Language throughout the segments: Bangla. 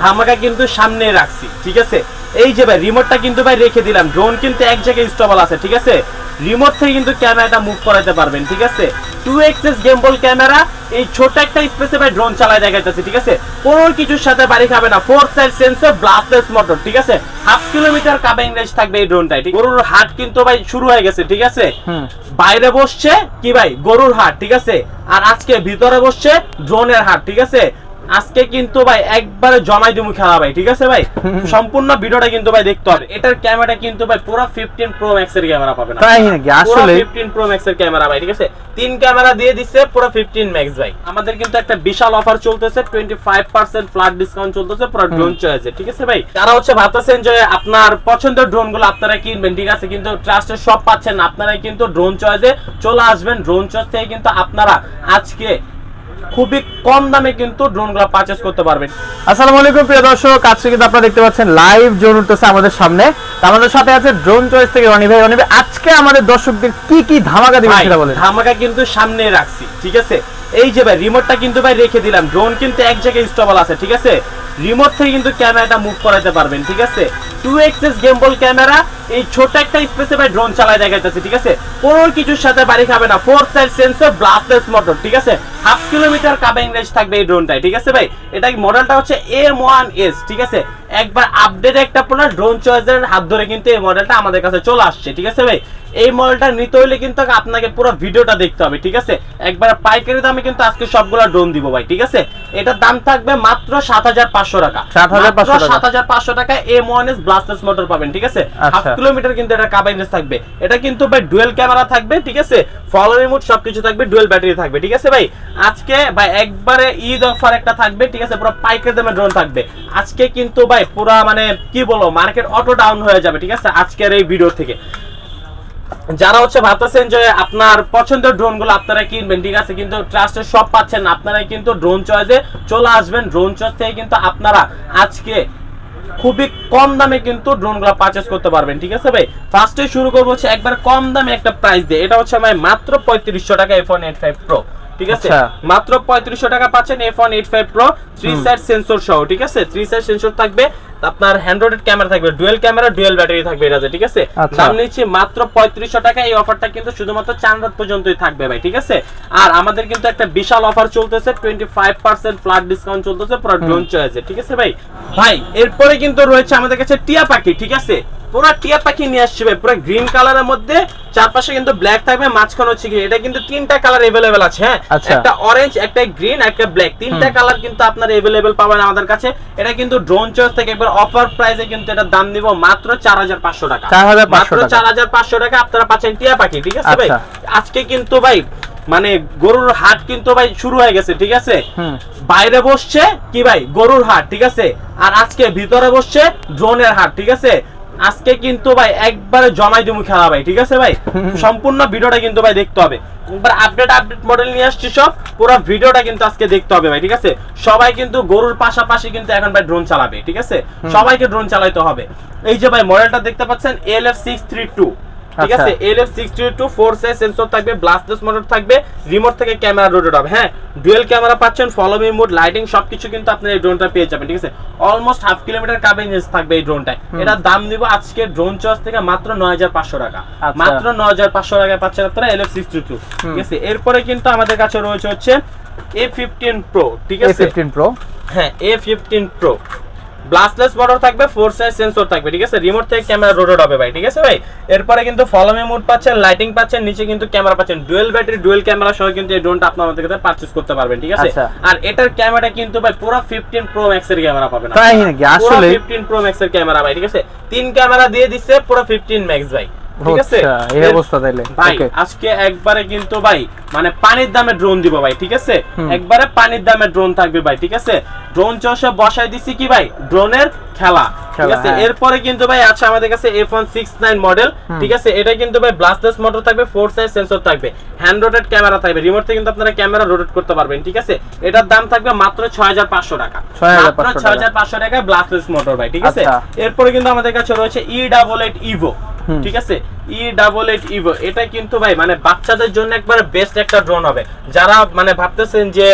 ধামাকা কিন্তু সামনে রাখছি ঠিক আছে? এই যে ভাই রিমোটটা কিন্তু ভাই রেখে দিলাম। ড্রোন কিন্তু এক জায়গায় স্টেবল আছে ঠিক আছে? রিমোট থেকে কিন্তু ক্যামেরাটা মুভ করাতে পারবেন ঠিক আছে? টু এক্সেস গেমবল ক্যামেরা এই ছোট একটা স্পেসে ভাই ড্রোন চালায় দেখাইতেছে ঠিক আছে? কোনো কিছুর সাথে বাড়ি খাবে না। Four side sensor brushless motor ঠিক আছে? হাফ কিলোমিটার কাবিং রেঞ্জ থাকবে এই ড্রোনটাই ঠিক? গরুর হাট কিন্তু ভাই শুরু হয়ে গেছে ঠিক আছে? বাইরে বসছে কি ভাই? গরুর হাট ঠিক আছে? আর আজকে ভিতরে বসছে ড্রোনের হাট ঠিক আছে? আজকে কিন্তু ভাই একবারে জমাই দিমু খেলা ভাই ঠিক আছে ভাই? সম্পূর্ণ ভিডিওটা কিন্তু ভাই দেখতে হবে। এটার ক্যামেরা কিন্তু ভাই পুরো 15 প্রো ম্যাক্স এর ক্যামেরা পাবেন তাই নাকি? আসলে? 15 প্রো ম্যাক্স এর ক্যামেরা ভাই ঠিক আছে? তিন ক্যামেরা দিয়ে দিচ্ছে পুরো 15 ম্যাক্স ভাই। আমাদের কিন্তু একটা বিশাল অফার চলতেছে 25% ফ্ল্যাট ডিসকাউন্ট চলতেছে পুরো ড্রোন চয়েসে ঠিক আছে ভাই? যারা হচ্ছে ভাবতেছেন যে আপনার পছন্দের ড্রোনগুলো আপনারা কিনবেন ঠিক আছে? কিন্তু ট্রাস্টের সব পাচ্ছেন আপনারা কিন্তু ড্রোন চয়েসে চলে আসবেন। ড্রোন চয়েস থেকে কিন্তু আপনারা আজকে খুবই কম দামে কিন্তু ড্রোনগুলো পারচেস করতে পারবেন। আসসালামু আলাইকুম প্রিয় দর্শক। আজকে কিন্তু আপনারা দেখতে পাচ্ছেন লাইভ ড্রোন উঠতেছে আমাদের সামনে। আমাদের সাথে আছে ড্রোন চয়েস থেকে রনি ভাই। রনি ভাই আজকে আমাদের দর্শকদের কি কি ধামাকা দিবেন সেটা বলেন। ধামাকা কিন্তু সামনে রাখছি ঠিক আছে? এই যে ভাই রিমোটটা কিন্তু ভাই রেখে দিলাম। ড্রোন কিন্তু এক জায়গায় স্টেবল আছে, ঠিক আছে? রিমোট থেকে কিন্তু ক্যামেরাটা মুভ করাতে পারবেন, ঠিক আছে? টু এক্সেস গেমবল ক্যামেরা এই ছোট একটা স্পেসে ভাই ড্রোন চালায় দেখাইতেছে, ঠিক আছে? কোনো কিছুর সাথে বাড়ি খাবে না four side sensor brushless motor ঠিক আছে? হাফ কিলোমিটার কাবিং রেঞ্জ থাকবে এই ড্রোনটাই ঠিক আছে ভাই? এটা মডেলটা হচ্ছে এম ওয়ান এস ঠিক আছে? একবার আপডেট একটা আপনার ড্রোন চয়েসের হাত ধরে কিন্তু এই মডেলটা আমাদের কাছে চলে আসছে ঠিক আছে ভাই? এই মডেলটা নিতে হলে কিন্তু আপনাকে পুরো ভিডিওটা দেখতে হবে ঠিক আছে? একবার পাইকারি দামে কিন্তু আজকে সবগুলো ড্রোন দিব ভাই ঠিক আছে? এটার দাম থাকবে মাত্র সাত হাজার পাঁচশো টাকা। 7,500 টাকা। সাত হাজার পাঁচশো টাকা M one S brushless motor পাবেন ঠিক আছে? হাফ আচ্ছা। কিলোমিটার কিন্তু এটা কাবাইনেস থাকবে। এটা কিন্তু ভাই ডুয়েল ক্যামেরা থাকবে ঠিক আছে? ফলো রিমোট সবকিছু থাকবে ডুয়েল ব্যাটারি থাকবে ঠিক আছে ভাই? আজকে ভাই একবারে ঈদ অফার একটা থাকবে ঠিক আছে? পুরো পাইকারি দামে ড্রোন থাকবে। আজকে কিন্তু ভাই পুরা মানে কি বলব মার্কেট অটো ডাউন হয়ে যাবে, ঠিক আছে? আজকের এই ভিডিও থেকে। যারা হচ্ছে ভাবতেছেন যে আপনার পছন্দের ড্রোনগুলো আপনারা কিনবেন, ঠিক আছে? কিন্তু ট্রাস্টের সব পাচ্ছেন আপনারা কিন্তু ড্রোন চয়েসে চলে আসবেন। ড্রোন চয়েস থেকে কিন্তু আপনারা আজকে খুবই কম দামে কিন্তু ড্রোনগুলো পারচেস করতে পারবেন, ঠিক আছে ভাই? ফার্স্টে শুরু করব হচ্ছে একবার কম দামে একটা প্রাইস দিয়ে। এটা হচ্ছে ভাই মাত্র পঁয়ত্রিশশো টাকা এফোন এইট ফাইভ প্রো ঠিক আছে? আচ্ছা। মাত্র পঁয়ত্রিশশো টাকা পাচ্ছেন F one eight five pro three side sensor সহ ঠিক আছে? থ্রি সাইড সেন্সর থাকবে আপনার হ্যান্ড্রয়েড ক্যামেরা থাকবে ডুয়েল ক্যামেরা ডুয়েল ব্যাটারি থাকবে এটাতে ঠিক আছে? আচ্ছা। দাম নিচ্ছি মাত্র পঁয়ত্রিশশো টাকা এই অফারটা কিন্তু শুধুমাত্র চার রাত পর্যন্তই থাকবে ভাই ঠিক আছে? আর আমাদের কিন্তু একটা বিশাল অফার চলতেছে twenty five percent flat discount চলতেছে পুরো ড্রোন চয়েসে ঠিক আছে ভাই? ভাই এরপরে কিন্তু রয়েছে আমাদের কাছে টিয়া পাখি ঠিক আছে? পুরো টিয়া পাখি নিয়ে আসছে ভাই পুরো গ্রিন কালারের মধ্যে চারপাশে কিন্তু ব্ল্যাক থাকবে মাঝখানে হচ্ছে এটা কিন্তু তিনটা কালার এভেলেবেল আছে হ্যাঁ? আচ্ছা। একটা অরেঞ্জ একটা গ্রিন একটা ব্ল্যাক তিনটা কালার কিন্তু আপনার এভেলেবেল পাবেন আমাদের কাছে। এটা কিন্তু ড্রোন চয়েস থেকে একবার অফার প্রাইসে কিন্তু এটা দাম দিব মাত্র চার হাজার পাঁচশো টাকা। 4,500 মাত্র টাকা। টাকা আপনারা পাচ্ছেন টিয়া পাখি ঠিক আছে ভাই? আচ্ছা। আজকে কিন্তু ভাই মানে গরুর হাট কিন্তু ভাই শুরু হয়ে গেছে ঠিক আছে? বাইরে বসছে কি ভাই? গরুর হাট ঠিক আছে? আর আজকে ভিতরে বসছে ড্রোনের হাট ঠিক আছে? আজকে কিন্তু ভাই একবারে জমাই দিমু খেলা ভাই ঠিক আছে ভাই? সম্পূর্ণ ভিডিওটা কিন্তু ভাই দেখতে হবে। একবার আপডেট আপডেট মডেল নিয়ে আসছি সব পুরো ভিডিওটা কিন্তু আজকে দেখতে হবে ভাই ঠিক আছে? সবাই কিন্তু গরুর পাশাপাশি কিন্তু এখন ভাই ড্রোন চালাবে ঠিক আছে? সবাইকে ড্রোন চালাইতে হবে। এই যে ভাই মডেলটা দেখতে পাচ্ছেন L F six three two ঠিক। আছে? L F six two four side sensor থাকবে ব্লাস্টলেস মোটর থাকবে রিমোট থেকে ক্যামেরা রোটেট হবে হ্যাঁ? ডুয়েল ক্যামেরা পাচ্ছেন ফলো মি মোড লাইটিং সবকিছু কিন্তু আপনি এই ড্রোনটা পেয়ে যাবেন ঠিক আছে? Almost half kilometre covering range থাকবে এই ড্রোনটায় এটার দাম দিব আজকে ড্রোন চয়েস থেকে মাত্র নয় হাজার পাঁচশো টাকা। আচ্ছা। মাত্র নয় হাজার পাঁচশো টাকায় পাচ্ছেন আপনারা এল এফ সিক্স টু ঠিক আছে? এরপরে কিন্তু আমাদের কাছে রয়েছে হচ্ছে এ ফিফটিন প্রো ঠিক আছে? ফিফটিন প্রো হ্যাঁ A fifteen pro brushless border থাকবে ফোর সাইজ সেন্সর থাকবে ঠিক আছে? রিমোট থেকে ক্যামেরা রোটেট হবে ভাই ঠিক আছে ভাই? এরপরে কিন্তু ফলো মুড পাচ্ছেন লাইটিং পাচ্ছেন নিচে কিন্তু ক্যামেরা পাচ্ছেন। ডুয়েল ব্যাটারি ডুয়েল ক্যামেরা সহ কিন্তু এই ড্রোনটা আপনার আমাদের কাছে পারচেজ করতে পারবেন ঠিক আছে? আচ্ছা। আর এটার ক্যামেরা কিন্তু ভাই পুরো 15 প্রো ম্যাক্স এর ক্যামেরা পাবেন তাই নাকি? আসলে? 15 প্রো ম্যাক্স এর ক্যামেরা ভাই ঠিক আছে? তিন ক্যামেরা দিয়ে দিচ্ছে পুরো 15 ম্যাক্স ভাই। ঠিক আছে? আচ্ছা, এই অবস্থা তাইলে। ভাই আজকে একবারে কিন্তু ভাই মানে পানির দামে ড্রোন দিব ভাই ঠিক আছে। একবারে পানির দামে ড্রোন থাকবে ভাই ঠিক আছে? ড্রোন চষে বসাই দিছি কি ভাই? ড্রোনের খেলা ঠিক আছে? হ্যাঁ। এরপরে কিন্তু ভাই আছে আমাদের কাছে F one six nine model ঠিক আছে? এটা কিন্তু ভাই ব্লাস্টলেস মোটর থাকবে ফোর সাইজ সেন্সর থাকবে হ্যান্ড রোটেট ক্যামেরা থাকবে রিমোট থেকে কিন্তু আপনারা ক্যামেরা রোটেট করতে পারবেন ঠিক আছে? এটার দাম থাকবে মাত্র ছয় হাজার পাঁচশো টাকা। 6,500 মাত্র ছয় হাজার পাঁচশো টাকায় ব্লাস্টলেস মোটর ভাই ঠিক আছে? আচ্ছা। এরপরে কিন্তু আমাদের কাছে রয়েছে ই ডাবল এইট ইভো। ঠিক আছে? ই ডাবল এইট ইভো এটা কিন্তু ভাই মানে বাচ্চাদের জন্য একবার বেস্ট একটা ড্রোন হবে। যারা মানে ভাবতেছেন যে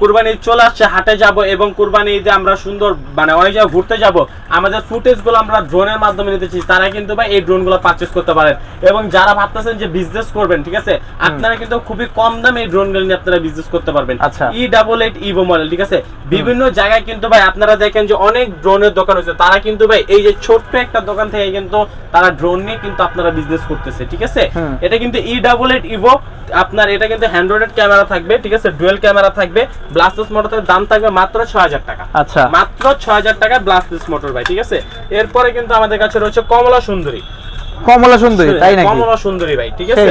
কুরবানি চলে আসছে হাটে যাব এবং কুরবানি ঈদে আমরা সুন্দর মানে অনেক জায়গায় ঘুরতে যাব আমাদের ফুটেজগুলো আমরা ড্রোনের মাধ্যমে নিতে চাই তারা কিন্তু ভাই এই ড্রোনগুলো পারচেস করতে পারেন। এবং যারা ভাবতেছেন যে বিজনেস করবেন ঠিক আছে? আপনারা কিন্তু খুবই কম দামে এই ড্রোনগুলো নিয়ে আপনারা বিজনেস করতে পারবেন। আচ্ছা। E double eight Evo model ঠিক আছে? বিভিন্ন জায়গায় কিন্তু ভাই আপনারা দেখেন যে অনেক ড্রোনের দোকান হয়েছে। তারা কিন্তু ভাই এই যে ছোট্ট একটা দোকান থেকে কিন্তু তারা ড্রোন নিয়ে কিন্তু আপনারা বিজনেস করতেছে ঠিক আছে? হুম। এটা কিন্তু ই ডাবল এইট ইভো আপনার এটা কিন্তু হ্যান্ড্রয়েড ক্যামেরা থাকবে ঠিক আছে? ডুয়েল ক্যামেরা থাকবে ব্লাস্টাস মোটরের দাম থাকবে মাত্র ছয় হাজার টাকা। আচ্ছা। মাত্র ছয় হাজার টাকা ব্লাস্টাস মোটর ভাই ঠিক আছে? এরপরে কিন্তু আমাদের কাছে রয়েছে কমলা সুন্দরী। কমলা সুন্দরী তাই নাকি? কমলা সুন্দরী ভাই ঠিক আছে?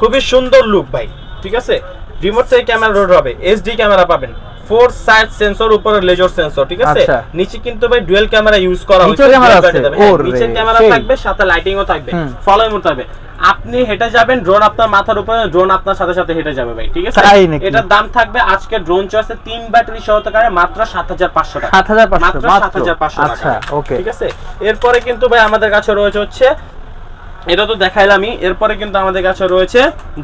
খুবই সুন্দর লুক ভাই ঠিক আছে? রিমোট থেকে ক্যামেরা রোড হবে এইচডি ক্যামেরা পাবেন। ফোর সাইড সেন্সর উপরে লেজার সেন্সর ঠিক আছে? আচ্ছা। নিচে কিন্তু ভাই ডুয়েল ক্যামেরা ইউজ করা হয়েছে dual আছে? হ্যাঁ, নিচে ক্যামেরা থাকবে সাথে লাইটিংও থাকবে। ফলোই মোড থাকবে। আপনি হেঁটে যাবেন ড্রোন আপনার মাথার উপরে ড্রোন আপনার সাথে সাথে হেঁটে যাবে ভাই ঠিক আছে? এটার দাম থাকবে আজকে ড্রোন চয়েসে তিন ব্যাটারি সহকারে মাত্র সাত হাজার পাঁচশো টাকা। সাত হাজার পাঁচশো মাত্র সাত হাজার পাঁচশো টাকা। আচ্ছা ঠিক আছে? এরপরে কিন্তু ভাই আমাদের কাছে রয়েছে হচ্ছে এটা তো দেখাইলামই। এরপরে কিন্তু আমাদের কাছে রয়েছে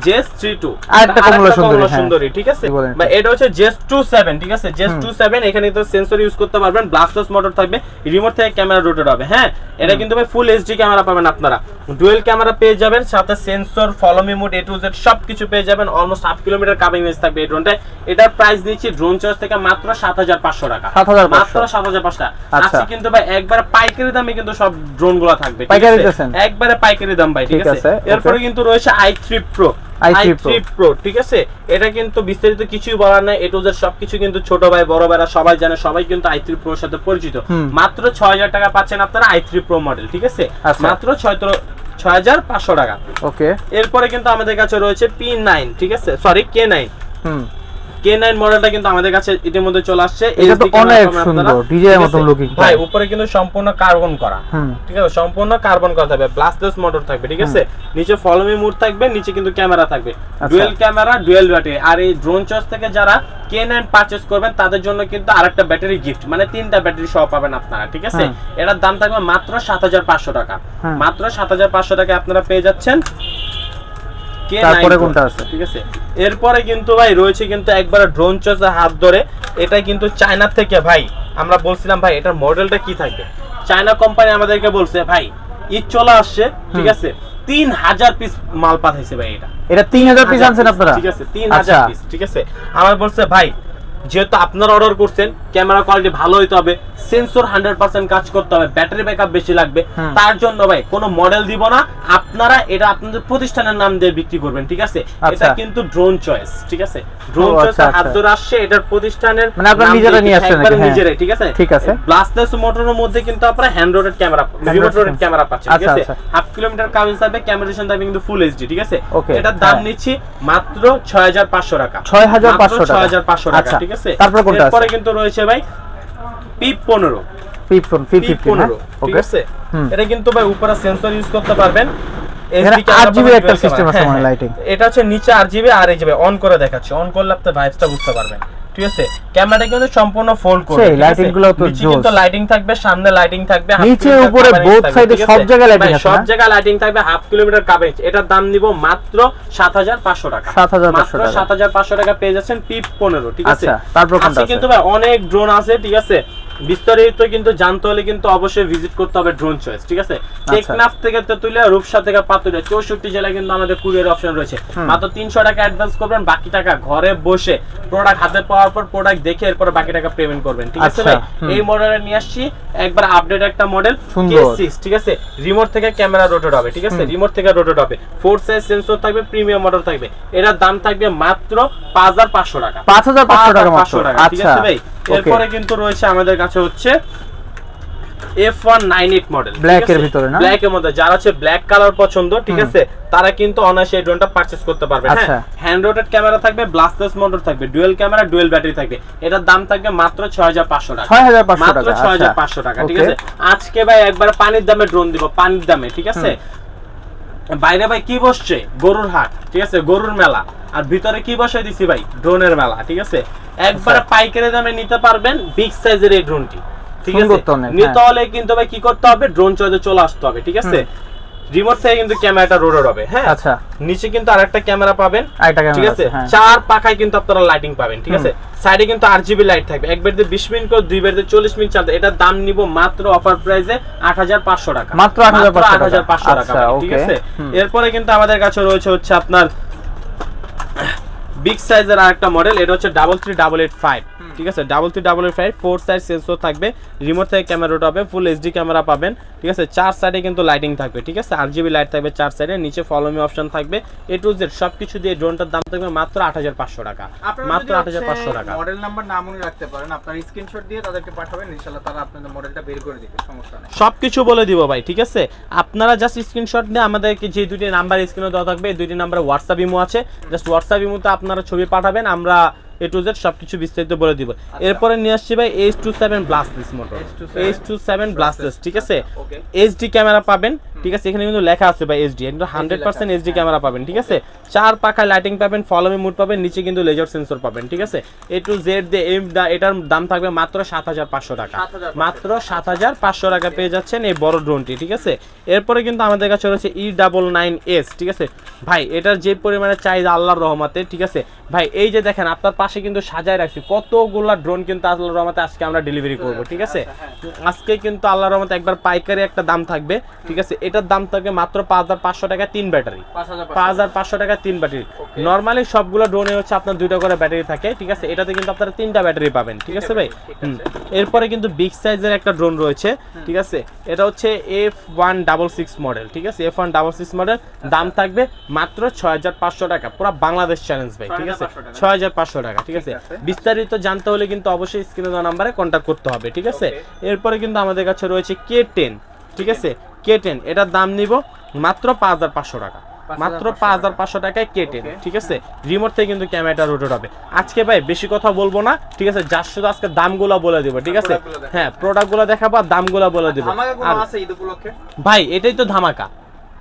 জেস থ্রি টু আরেকটা কমলা সুন্দরী, হ্যাঁ। সুন্দরী ঠিক আছে? বা এটা হচ্ছে জেস টু সেভেন ঠিক আছে? জেস টু সেভেন এখানে তো সেন্সর ইউজ করতে পারবেন ব্লাস্টাস মোটর থাকবে রিমোট থেকে ক্যামেরা রোটেট হবে হ্যাঁ? এটা কিন্তু ভাই ফুল এইচডি ক্যামেরা পাবেন আপনারা। ডুয়েল ক্যামেরা পেয়ে যাবেন সাথে sensor follow me mode A to Z সব কিছু পেয়ে যাবেন almost half kilometre covering range থাকবে এই ড্রোনটায় এটার প্রাইস দিচ্ছি ড্রোন চার্জ থেকে মাত্র সাত হাজার পাঁচশো টাকা। 7,500 মাত্র সাত হাজার পাঁচশো টাকা। আচ্ছা। আজকে কিন্তু ভাই একবার পাইকারি দামে কিন্তু সব ড্রোনগুলো থাকবে পাইকারি একবারে পাইকারি দাম ভাই ঠিক আছে? এরপরে কিন্তু রয়েছে I three pro i3 i3 Pro, ঠিক আছে? এটা কিন্তু বিস্তারিত কিছুই বলার নাই। এ টু সবকিছু কিন্তু ছোট ভাই বড় ভাইরা সবাই জানে সবাই কিন্তু সাথে পরিচিত। মাত্র ছয় হাজার টাকা পাচ্ছেন আপনারা আই থ্রি প্রো মডেল ঠিক আছে? আচ্ছা। মাত্র ছয় ছয় হাজার পাঁচশো টাকা। ওকে এরপরে কিন্তু আমাদের কাছে রয়েছে পি নাইন ঠিক আছে? সরি কে নাইন হুম। কে নাইন মডেলটা কিন্তু আমাদের কাছে ইতিমধ্যে চলে আসছে। এটা তো অনেক সুন্দর, মতন looking ভাই উপরে কিন্তু সম্পূর্ণ কার্বন করা। ঠিক আছে? সম্পূর্ণ কার্বন করা থাকবে। ব্লাস্টলেস মোটর থাকবে ঠিক আছে? নিচে ফলোমি মুড থাকবে নিচে কিন্তু ক্যামেরা থাকবে। ডুয়েল ক্যামেরা ডুয়েল ব্যাটারি আর এই ড্রোন চার্জ থেকে যারা কে নাইন পারচেস করবেন তাদের জন্য কিন্তু আরেকটা ব্যাটারি গিফট মানে তিনটা ব্যাটারি সহ পাবেন আপনারা ঠিক আছে? এটার দাম থাকবে মাত্র সাত হাজার পাঁচশো টাকা। মাত্র সাত হাজার পাঁচশো টাকা আপনারা পেয়ে যাচ্ছেন K9 তারপরে কোনটা আছে? ঠিক আছে? এরপরে কিন্তু ভাই রয়েছে কিন্তু একবার ড্রোন চার্জের হাত ধরে। এটা কিন্তু চায়না থেকে ভাই আমরা বলছিলাম ভাই এটার মডেলটা কি থাকবে চায়না কোম্পানি আমাদেরকে বলছে ভাই ঈদ চলে আসছে ঠিক আছে? তিন হাজার পিস মাল পাঠাইছে ভাই এটা। এটা তিন হাজার পিস আনছেন আপনারা? ঠিক আছে তিন আচ্ছা। হাজার পিস ঠিক আছে? আমার বলছে ভাই যেহেতু আপনারা অর্ডার করছেন ক্যামেরা কোয়ালিটি ভালো হইতে হবে সেন্সর হান্ড্রেড পার্সেন্ট কাজ করতে হবে ব্যাটারি ব্যাকআপ বেশি লাগবে তার জন্য ভাই কোনো মডেল দিব না আপনারা এটা আপনাদের প্রতিষ্ঠানের নাম দিয়ে বিক্রি করবেন ঠিক আছে আচ্ছা। এটা কিন্তু ড্রোন চয়েস ঠিক আছে ড্রোন চয়েস আচ্ছা, হাত আচ্ছা। ধরে আসছে এটার প্রতিষ্ঠানের মানে আপনারা নিজেরা নিয়ে আসছেন একবারে হ্যাঁ। নিজেরাই ঠিক আছে ঠিক আছে। ব্লাস্টলেস মোটরের মধ্যে কিন্তু আপনারা hand rotated camera remote rotated camera পাচ্ছেন ঠিক আচ্ছা, আছে আচ্ছা। হাফ কিলোমিটার কাজ হিসাবে ক্যামেরা থাকবে কিন্তু ফুল এইচডি ঠিক আছে এটার দাম হ্যাঁ। নিচ্ছি মাত্র ছয় হাজার পাঁচশো টাকা 6,500 টাকা। ছয় হাজার পাঁচশো টাকা আচ্ছা, ঠিক আছে তারপরে কোনটা আছে? কিন্তু রয়েছে ভাই পিপ পনেরো। পিপ ফোন পিপ পিপ ফিফটিন পনেরো ঠিক ওকে আছে? এটা কিন্তু ভাই উপরে সেন্সর ইউজ করতে পারবেন। এখানে SD ক্যামেরা 8GB পাবেন, একটা সিস্টেম আছে মানে মনে হয়। হ্যাঁ। এটা হচ্ছে নিচে আর জিবি আর এই যাবে অন করে দেখাচ্ছি। অন করলে আপনি ভাইবসটা বুঝতে পারবেন। ঠিক আছে? ক্যামেরাটা কিন্তু সম্পূর্ণ ফোল্ড করবে সেই, ঠিকগুলো তো নিচে কিন্তু লাইটিং থাকবে সামনে লাইটিং থাকবে নিচে, উপরে, coverage both থাকবে, side এ ঠিক সব জায়গায় lighting আছে সব জায়গায় লাইটিং থাকবে হাফ কিলোমিটার কাভারেজ এটার দাম নিব মাত্র সাত হাজার পাঁচশো টাকা। 7,500 টাকা। সাত হাজার পাঁচশো টাকা পেয়ে যাচ্ছেন পিপ পনেরো ঠিক আছে? আচ্ছা, তারপর কোনটা আছে? কিন্তু ভাই অনেক ড্রোন আছে ঠিক আছে? বিস্তারিত কিন্তু জানতে হলে কিন্তু অবশ্যই ভিজিট করতে হবে ড্রোন চয়েস ঠিক আছে। টেকনাফ থেকে তেতুলিয়া রূপসা থেকে পাতুরিয়া চৌষট্টি জেলায় কিন্তু আমাদের কুরিয়ার অপশন রয়েছে। মাত্র তিনশো টাকা অ্যাডভান্স করবেন বাকি টাকা ঘরে বসে প্রোডাক্ট হাতে পাওয়ার পর প্রোডাক্ট দেখে এরপর বাকি টাকা পেমেন্ট করবেন। ঠিক আছে আচ্ছা, ভাই? এই মডেলে নিয়ে আসছি। একবার আপডেট একটা মডেল। K6 ঠিক আছে? রিমোট থেকে ক্যামেরা রোটেট হবে ঠিক আছে? রিমোট থেকে রোটেট হবে। ফোর সাইজ সেন্সর থাকবে প্রিমিয়াম মডেল থাকবে। এটার দাম থাকবে মাত্র পাঁচ হাজার পাঁচশো টাকা। পাঁচ হাজার পাঁচশো টাকা মাত্র। 5,500 টাকা, ঠিক আচ্ছা আছে ভাই এরপরে কিন্তু রয়েছে আমাদের কাছে হচ্ছে F one nine eight model Black এর ভিতরে না? ব্ল্যাক এর মধ্যে যারা হচ্ছে ব্ল্যাক কালার পছন্দ ঠিক আছে তারা কিন্তু অনায়াসে এই ড্রোনটা পারচেস করতে পারবে। হ্যাঁ? হ্যান্ড রোটেড ক্যামেরা থাকবে ব্লাস্টাস মোটর থাকবে ডুয়েল ক্যামেরা ডুয়েল ব্যাটারি থাকবে। এটার দাম থাকবে মাত্র ছয় হাজার পাঁচশো টাকা। 6,500 মাত্র টাকা, হাজার আচ্ছা। পাঁচশো টাকা ঠিক আছে? আজকে ভাই একবার পানির দামে ড্রোন দিব পানির দামে ঠিক আছে? বাইরে ভাই কি বসছে? গরুর হাট ঠিক আছে? গরুর মেলা। আর ভিতরে কি বসাই দিছি ভাই? ড্রোনের মেলা ঠিক আছে? একবারে আচ্ছা। পাইকারি দামে নিতে পারবেন বিগ সাইজের এই ড্রোনটি ঠিক আছে? নিতে হ্যাঁ। হলে কিন্তু ভাই কি করতে হবে? ড্রোন চয়েসে চলে আসতে হবে ঠিক আছে? রিমোট থেকে কিন্তু ক্যামেরাটা রোটেট হবে হ্যাঁ? আচ্ছা। নিচে কিন্তু আরেকটা ক্যামেরা পাবেন ঠিক আছে? হ্যাঁ। চার পাখায় কিন্তু আপনারা লাইটিং পাবেন ঠিক আছে? সাইডে কিন্তু আর জিবি লাইট থাকবে এক বেডে বিশ মিনিট করে দুই বেডে চল্লিশ মিনিট চালতে। এটার দাম নিব মাত্র অফার প্রাইসে আট হাজার পাঁচশো টাকা। মাত্র 8,500 আট হাজার পাঁচশো টাকা আচ্ছা, ঠিক আছে? এরপরে কিন্তু আমাদের কাছে রয়েছে হচ্ছে আপনার বিগ সাইজের আরেকটা মডেল এটা হচ্ছে double three double eight five ঠিক আছে double three double five four side sensor থাকবে রিমোট থেকে ক্যামেরা হবে ফুল এইচডি ক্যামেরা পাবেন ঠিক আছে চার সাইডে কিন্তু লাইটিং থাকবে ঠিক আছে আর জিবি লাইট থাকবে চার সাইডে নিচে ফলোমি অপশন থাকবে এ টু জেড সব কিছু দিয়ে ড্রোনটার দাম থাকবে মাত্র আট হাজার পাঁচশো টাকা মাত্র আট হাজার পাঁচশো টাকা। মডেল নাম্বার না মনে রাখতে পারেন আপনার স্ক্রিনশট দিয়ে তাদেরকে পাঠাবেন ইনশাআল্লাহ তারা আপনাদের মডেলটা বের করে দিবে সমস্যা নেই। সবকিছু বলে দিব ভাই ঠিক আছে? আপনারা জাস্ট স্ক্রিনশট নিয়ে আমাদেরকে যে দুটি নাম্বার স্ক্রিনে দেওয়া থাকবে এই দুটি নাম্বারে হোয়াটসঅ্যাপ ইমো আছে জাস্ট হোয়াটসঅ্যাপ ইমোতে আপনারা ছবি পাঠাবেন আমরা এ টু জেড সবকিছু বিস্তারিত বলে দিব। এরপরে নিয়ে আসছি ভাই H two seven brushless motor H two seven brushless ঠিক আছে? এইচডি ক্যামেরা পাবেন। ঠিক আছে? এখানে কিন্তু লেখা আছে ভাই এইচডি কিন্তু হান্ড্রেড পার্সেন্ট এইচডি ক্যামেরা পাবেন ঠিক আছে? চার পাখায় লাইটিং পাবেন ফলোমি মুড পাবেন নিচে কিন্তু লেজার সেন্সর পাবেন ঠিক আছে? এ টু জেড দিয়ে এম এটার দাম থাকবে মাত্র সাত হাজার পাঁচশো টাকা। মাত্র সাত হাজার পাঁচশো টাকা পেয়ে যাচ্ছেন এই বড় ড্রোনটি ঠিক আছে? এরপরে কিন্তু আমাদের কাছে রয়েছে ই ডাবল নাইন এস ঠিক আছে? ভাই এটার যে পরিমাণে চাহিদা আল্লাহর রহমাতে ঠিক আছে? ভাই এই যে দেখেন আপনার পাশে কিন্তু সাজায় রাখছি। কতগুলা ড্রোন কিন্তু আল্লাহর রহমাতে আজকে আমরা ডেলিভারি করব ঠিক আছে? আজকে কিন্তু আল্লাহর রহমতে একবার পাইকারি একটা দাম থাকবে ঠিক আছে? এটার দাম থাকবে মাত্র পাঁচ হাজার পাঁচশো টাকা তিন ব্যাটারি। পাঁচ হাজার পাঁচ পাঁচশো টাকা তিন ব্যাটারি। নর্মালি সবগুলো ড্রোনে হচ্ছে আপনার দুইটা করে ব্যাটারি থাকে ঠিক আছে? এটাতে কিন্তু আপনারা তিনটা ব্যাটারি পাবেন ঠিক আছে ভাই। এরপরে কিন্তু বিগ সাইজের একটা ড্রোন রয়েছে ঠিক আছে? এটা হচ্ছে F one double six model ঠিক আছে? F one double six model দাম থাকবে মাত্র ছয় হাজার পাঁচশো টাকা। পুরো বাংলাদেশ চ্যালেঞ্জ ভাই ঠিক আছে? ছয় হাজার পাঁচশো টাকা। ঠিক আছে ঠিক আছে। বিস্তারিত জানতে হলে কিন্তু অবশ্যই স্ক্রিনে দেওয়া নাম্বারে কন্ট্যাক্ট করতে হবে ঠিক আছে? এরপরে কিন্তু আমাদের কাছে রয়েছে কে টেন ঠিক আছে? কে টেন এটার দাম নিব মাত্র পাঁচ হাজার পাঁচশো টাকা। মাত্র পাঁচ হাজার পাঁচশো টাকায় কে টেন ঠিক আছে? রিমোট থেকে কিন্তু ক্যামেরাটা রোটেট হবে আজকে ভাই বেশি কথা বলব না ঠিক আছে? যার শুধু আজকে দামগুলো বলে দিব ঠিক আছে? Product গুলো দেখাবো। হ্যাঁ প্রোডাক্টগুলো দেখাবো আর দামগুলো বলে দিব। ভাই এটাই তো ধামাকা।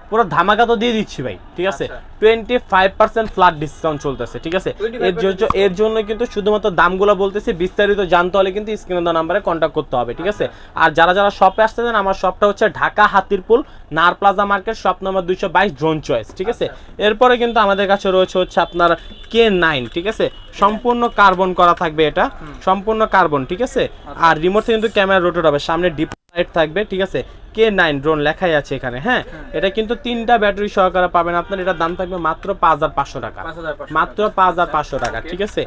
পুরো ধামাকা তো দিয়ে দিচ্ছি ভাই ঠিক আছে? আচ্ছা। Twenty five percent flat discount চলতেছে ঠিক আছে? এর জন্য এর জন্য কিন্তু শুধুমাত্র দামগুলো বলতেছি বিস্তারিত জানতে হলে কিন্তু স্ক্রিনে দেওয়া নাম্বারে কন্ট্যাক্ট করতে হবে ঠিক আছে? আর যারা যারা শপে আসতেছেন আমার শপটা হচ্ছে ঢাকা হাতিরপুল নার প্লাজা মার্কেট শপ নম্বর দুইশো বাইশ ড্রোন চয়েস ঠিক আছে? এরপরে কিন্তু আমাদের কাছে রয়েছে হচ্ছে আপনার কে নাইন ঠিক আছে? সম্পূর্ণ কার্বন করা থাকবে এটা। সম্পূর্ণ কার্বন ঠিক আছে? আর রিমোট কিন্তু ক্যামেরা রোটেট হবে সামনে ডিপ লাইট থাকবে ঠিক আছে? কে নাইন ড্রোন লেখাই আছে এখানে হ্যাঁ? এটা কিন্তু তিনটা ব্যাটারি সহকারে পাবেন। আপনার এটার দাম থাকবে মাত্র পাঁচ হাজার পাঁচশো টাকা। মাত্র পাঁচ হাজার পাঁচশো টাকা ঠিক আছে?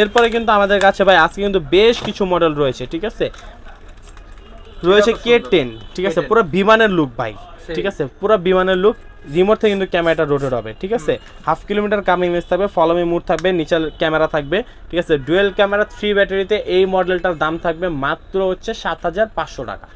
এরপরে কিন্তু আমাদের কাছে ভাই আজকে কিন্তু বেশ কিছু মডেল রয়েছে ঠিক আছে? রয়েছে কে টেন ঠিক আছে? পুরো বিমানের লুক ভাই ঠিক আছে? পুরো বিমানের লুক রিমোট থেকে কিন্তু ক্যামেরাটা রোটেট হবে ঠিক আছে? হাফ কিলোমিটার কামিং রেঞ্জ থাকবে ফলোমি মুড থাকবে নিচের ক্যামেরা থাকবে ঠিক আছে? ডুয়েল ক্যামেরা থ্রি ব্যাটারিতে এই মডেলটার দাম থাকবে মাত্র হচ্ছে সাত হাজার পাঁচশো টাকা।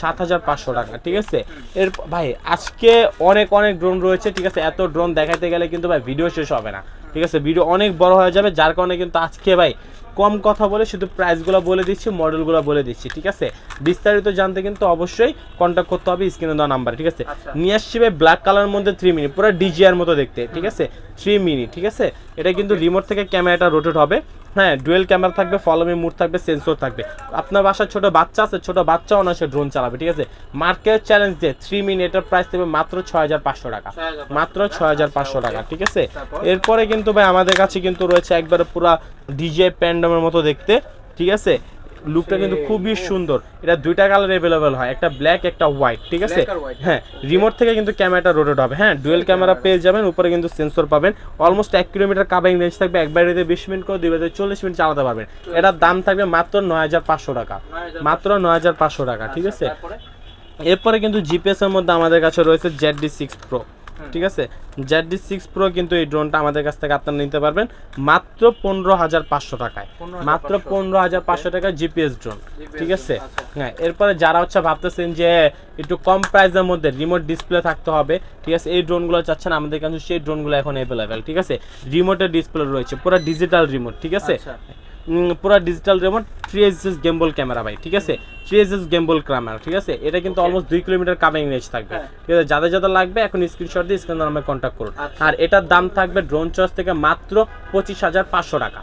সাত হাজার পাঁচশো। টাকা ঠিক আছে? এর ভাই আজকে অনেক অনেক ড্রোন রয়েছে ঠিক আছে? এত ড্রোন দেখাইতে গেলে কিন্তু ভাই ভিডিও শেষ হবে না ঠিক আছে? ভিডিও অনেক বড় হয়ে যাবে যার কারণে কিন্তু আজকে ভাই কম কথা বলে শুধু প্রাইসগুলো বলে দিচ্ছি মডেলগুলো বলে দিচ্ছি ঠিক আছে? বিস্তারিত জানতে কিন্তু অবশ্যই কন্ট্যাক্ট করতে হবে স্ক্রিনে দেওয়া নাম্বার ঠিক আছে? আচ্ছা। নিয়ে আসছি ভাই ব্ল্যাক কালার মধ্যে থ্রি মিনিট পুরো ডিজিআর মতো দেখতে ঠিক আছে? থ্রি মিনিট ঠিক আছে? এটা কিন্তু রিমোট থেকে ক্যামেরাটা রোটেট হবে। হ্যাঁ ডুয়েল ক্যামেরা থাকবে ফলোমি মুড থাকবে সেন্সর থাকবে। আপনার বাসার ছোট বাচ্চা আছে ছোট বাচ্চা অনায়াসে ড্রোন চালাবে ঠিক আছে? মার্কেট চ্যালেঞ্জ দিয়ে থ্রি মিনিটের প্রাইস দেবে মাত্র ছয় হাজার পাঁচশো টাকা। মাত্র ছয় হাজার পাঁচশো টাকা ঠিক আছে? এরপরে কিন্তু ভাই আমাদের কাছে কিন্তু রয়েছে একবারে পুরা ডিজে প্যান্ডমের মতো দেখতে ঠিক আছে? লুকটা কিন্তু খুবই সুন্দর। এটা দুইটা কালার অ্যাভেলেবেল হয় একটা ব্ল্যাক একটা হোয়াইট ঠিক আছে? হ্যাঁ রিমোট থেকে কিন্তু ক্যামেরাটা রোটেট হবে। হ্যাঁ ডুয়েল ক্যামেরা পেয়ে যাবেন উপরে কিন্তু সেন্সর পাবেন। অলমোস্ট এক কিলোমিটার কাবিং রেঞ্জ থাকবে এক ব্যাটারিতে বিশ মিনিট করে দুই ব্যাটারি চল্লিশ মিনিট চালাতে পারবেন। এটার দাম থাকবে মাত্র নয় হাজার পাঁচশো টাকা। মাত্র নয় হাজার পাঁচশো টাকা ঠিক আছে? এরপরে কিন্তু জিপিএস এর মধ্যে আমাদের কাছে রয়েছে জেড ডি সিক্স প্রো ঠিক আছে? জেড ডি সিক্স প্রো কিন্তু এই ড্রোনটা আমাদের কাছ থেকে আপনারা নিতে পারবেন মাত্র পনেরো হাজার পাঁচশো টাকায়। মাত্র পনেরো হাজার পাঁচশো টাকায় জিপিএস ড্রোন ঠিক আছে? আচ্ছা। হ্যাঁ এরপরে যারা হচ্ছে ভাবতেছেন যে একটু কম প্রাইসের মধ্যে রিমোট ডিসপ্লে থাকতে হবে ঠিক আছে? এই ড্রোনগুলো চাচ্ছেন আমাদের কাছে সেই ড্রোনগুলো এখন অ্যাভেলেবেল ঠিক আছে? রিমোটের ডিসপ্লে রয়েছে পুরো ডিজিটাল রিমোট ঠিক আছে? আচ্ছা। পুরো digital remote three axis gimbal camera ভাই ঠিক আছে? গেমবল ক্যামেরা ঠিক আছে? এটা কিন্তু অলমোস্ট দুই কিলোমিটার কামিং রেঞ্জ থাকবে। হ্যাঁ। ঠিক আছে? যাদের যাদের লাগবে এখন স্ক্রিনশট দিয়ে স্ক্রিন নামে কন্ট্যাক্ট করুন। আচ্ছা। আর এটার দাম থাকবে ড্রোন চয়েস থেকে মাত্র পঁচিশ হাজার পাঁচশো টাকা।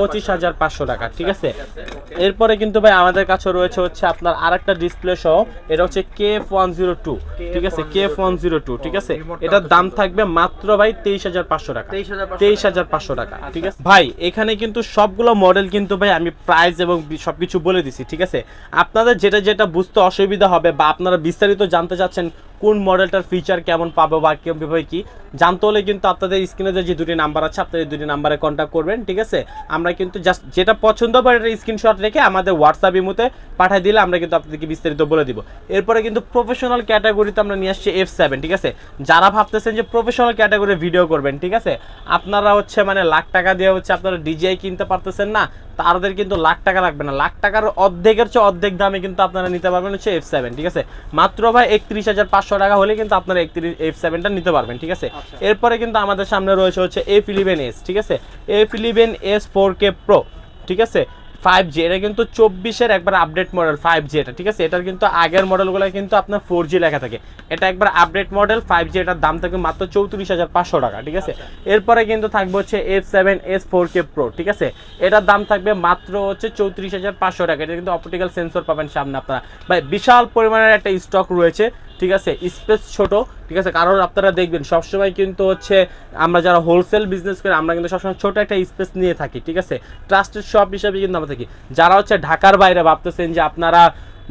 পঁচিশ হাজার পাঁচশো টাকা। ঠিক আছে? এরপরে কিন্তু ভাই আমাদের কাছে রয়েছে হচ্ছে আপনার আরেকটা ডিসপ্লে সহ এটা হচ্ছে K F one zero two ঠিক আছে? K F one zero two ঠিক আছে? টা এটার দাম থাকবে মাত্র ভাই তেইশ হাজার পাঁচশো টাকা। তেইশ হাজার পাঁচশো টাকা। ঠিক আছে? ভাই এখানে কিন্তু সবগুলো মডেল কিন্তু ভাই আমি প্রাইস এবং সবকিছু বলে দিছি ঠিক আছে? আপনাদের যেটা যেটা বুঝতে অসুবিধা হবে বা আপনারা বিস্তারিত জানতে চাচ্ছেন কোন মডেলটার ফিচার কেমন পাবো বা কীভাবে কি, জানতে হলে কিন্তু আপনাদের স্ক্রিনে যে দুটি নাম্বার আছে আপনাদের এই দুটি নাম্বারে কন্ট্যাক্ট করবেন, ঠিক আছে? আমরা কিন্তু জাস্ট যেটা পছন্দ হবে এটা স্ক্রিনশট রেখে আমাদের হোয়াটসঅ্যাপ ইমুতে পাঠিয়ে দিলে আমরা কিন্তু আপনাদেরকে বিস্তারিত বলে দিব। এরপরে কিন্তু প্রফেশনাল ক্যাটাগরিতে আমরা নিয়ে আসছি এফ সেভেন ঠিক আছে? যারা ভাবতেছেন যে প্রফেশনাল ক্যাটাগরি ভিডিও করবেন, ঠিক আছে? আপনারা হচ্ছে মানে লাখ টাকা দিয়ে হচ্ছে আপনারা ডিজিআই কিনতে পারতেছেন না তাদের কিন্তু লাখ টাকা লাগবে না। লাখ টাকার অর্ধেকের চেয়ে অর্ধেক দামে কিন্তু আপনারা নিতে পারবেন হচ্ছে এফ সেভেন ঠিক আছে? মাত্র ভাই একত্রিশ হাজার পাঁচশো টাকা হলে কিন্তু আপনারা একত্রিশ এফ সেভেনটা নিতে পারবেন ঠিক আছে? আচ্ছা। এরপরে কিন্তু আমাদের সামনে রয়েছে হচ্ছে এফ ইলেভেন এস ঠিক আছে? F eleven S four K pro ঠিক আছে? ফাইভ জি এটা কিন্তু চব্বিশের একবার আপডেট মডেল ফাইভ জি এটা ঠিক আছে? এটার কিন্তু আগের মডেলগুলো কিন্তু আপনার ফোর জি লেখা থাকে। এটা একবার আপডেট মডেল ফাইভ জি এটার দাম থাকবে মাত্র চৌত্রিশ হাজার পাঁচশো টাকা ঠিক আছে? এরপরে কিন্তু থাকবে হচ্ছে F seven S four K pro ঠিক আছে? এটার দাম থাকবে মাত্র হচ্ছে চৌত্রিশ হাজার পাঁচশো টাকা। এটা কিন্তু অপটিক্যাল সেন্সর পাবেন সামনে আপনারা। ভাই বিশাল পরিমাণের একটা স্টক রয়েছে ঠিক আছে? স্পেস ছোট ঠিক আছে? কারণ আপনারা দেখবেন সবসময় কিন্তু হচ্ছে আমরা যারা হোলসেল বিজনেস করি আমরা কিন্তু সবসময় ছোট একটা স্পেস নিয়ে থাকি ঠিক আছে? ট্রাস্টেড শপ হিসাবে কিন্তু আমরা থাকি যারা হচ্ছে ঢাকার বাইরে ভাবতেছেন যে আপনারা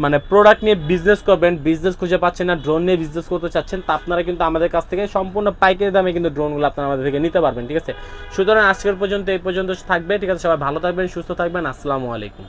মানে প্রোডাক্ট নিয়ে বিজনেস করবেন বিজনেস খুঁজে পাচ্ছেন না ড্রোন নিয়ে বিজনেস করতে চাচ্ছেন, তা আপনারা কিন্তু আমাদের কাছ থেকে সম্পূর্ণ পাইকারি দামে কিন্তু ড্রোনগুলো আপনারা আমাদের থেকে নিতে পারবেন, ঠিক আছে? সুতরাং আজকের পর্যন্ত এই পর্যন্ত থাকবে, ঠিক আছে? সবাই ভালো থাকবেন, সুস্থ থাকবেন, আসসালামু আলাইকুম।